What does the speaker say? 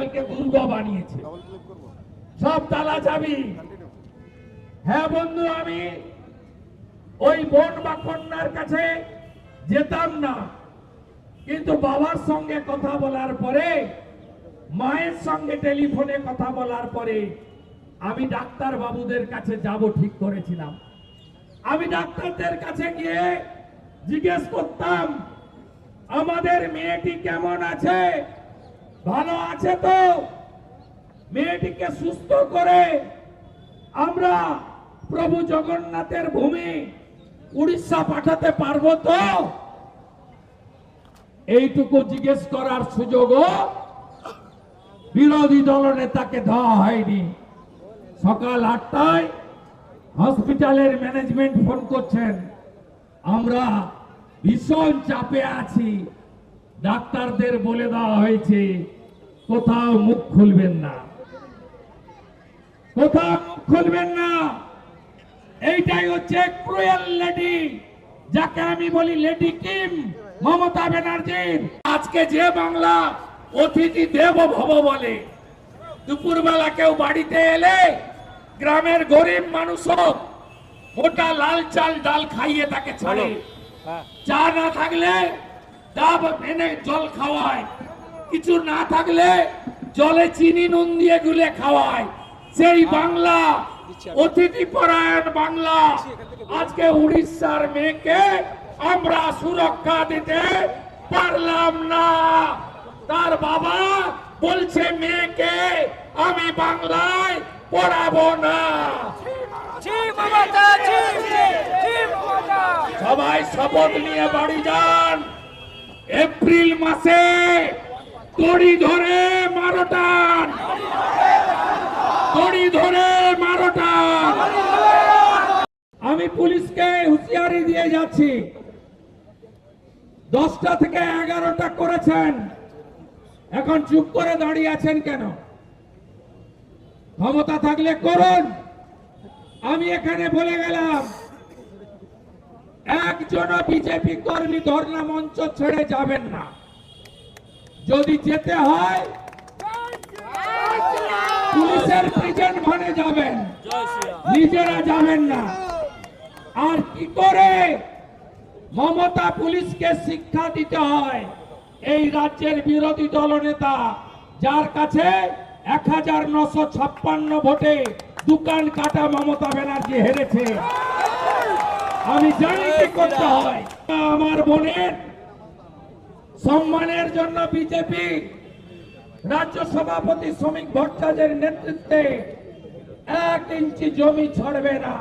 হসপিটালকে দুর্গ বানিয়েছে। সব তালা চাবি। হ্যাঁ বন্ধু আমি ওই বোন বা কন্যার কাছে যেতাম না। কিন্তু বাবার সঙ্গে কথা বলার পরে মায়ের সঙ্গে টেলিফোনে কথা বলার পরে আমি ডাক্তার বাবুদের কাছে যাব ঠিক করেছিলাম। আমি ডাক্তারদের কাছে গিয়ে জিজ্ঞেস করতাম আমাদের মেয়েটি কেমন আছে? ভালো আছে তো? মেয়েটিকে সুস্থ করে আমরা প্রভু জগন্নাথের ভূমি উড়িষ্যা পাঠাতে পারব তো? এইটুকু জিজ্ঞেস করার সুযোগও বিরোধী দল নেতাকে দেওয়া হয়নি। সকাল আটটায় হসপিটালের ম্যানেজমেন্ট ফোন করছেন। আমরা ভীষণ চাপে আছি। ডাক্তারদের বলে দেওয়া হয়েছে কোথাও মুখ খুলবেন না। কোথাও মুখ খুলবেন না। এইটাই হচ্ছে ক্রুয়েল লেডি যাকে আমি বলি লেডি কিম মমতা ব্যানার্জির। আজকে যে বাংলা অতিথি দেব ভব বলে দুপুরবেলা কেউ বাড়িতে এলে গ্রামের গরিব মানুষ মোটা লাল চাল ডাল খাইয়ে তাকে ছাড়ে। চা না থাকলে ডাব এনে জল খাওয়ায়। কিছু না থাকলে জলে চিনি, নুন দিয়ে গুলে খাওয়ায়। সেই বাংলা, অতিথি পরায়ণ বাংলা, আজকে উড়িষ্যার মেয়েকে আমরা সুরক্ষা দিতে পারলাম না। তার বাবা বলছে, মেয়েকে আমি বাংলায় পড়াবো না। সবাই শপথ নিয়ে বাড়ি যান। এপ্রিল মাসে তড়ি ধরে মারোটান। তড়ি ধরে মারোটান। আমি পুলিশকে হুঁশিয়ারি দিয়ে যাচ্ছি। দশটা থেকে এগারোটা করেছেন। এখন চুপ করে দাঁড়িয়ে আছেন কেন? ক্ষমতা থাকলে করুন। আমি এখানে বলে গেলাম একজন বিজেপি কর্মী ধর্ণা মঞ্চ ছেড়ে যাবেন না। যদি যেতে হয়, পুলিশের ভানে যাবেন। নিজেরা যাবেন না। আর কি করে মমতা পুলিশকে শিক্ষা দিতে হয়? এই রাজ্যের বিরোধী দলনেতা, যার কাছে এক হাজার ছাপ্পান্ন ভোটে দোকান কাটা মমতা ব্যানার্জি হেরেছে। আমি জানি কি করতে হয় আমার বোনের সম্মানের জন্য বিজেপি রাজ্য সভাপতি শ্রমিক ভট্টাচার্যের নেতৃত্বে এক ইঞ্চি জমি ছাড়বে না।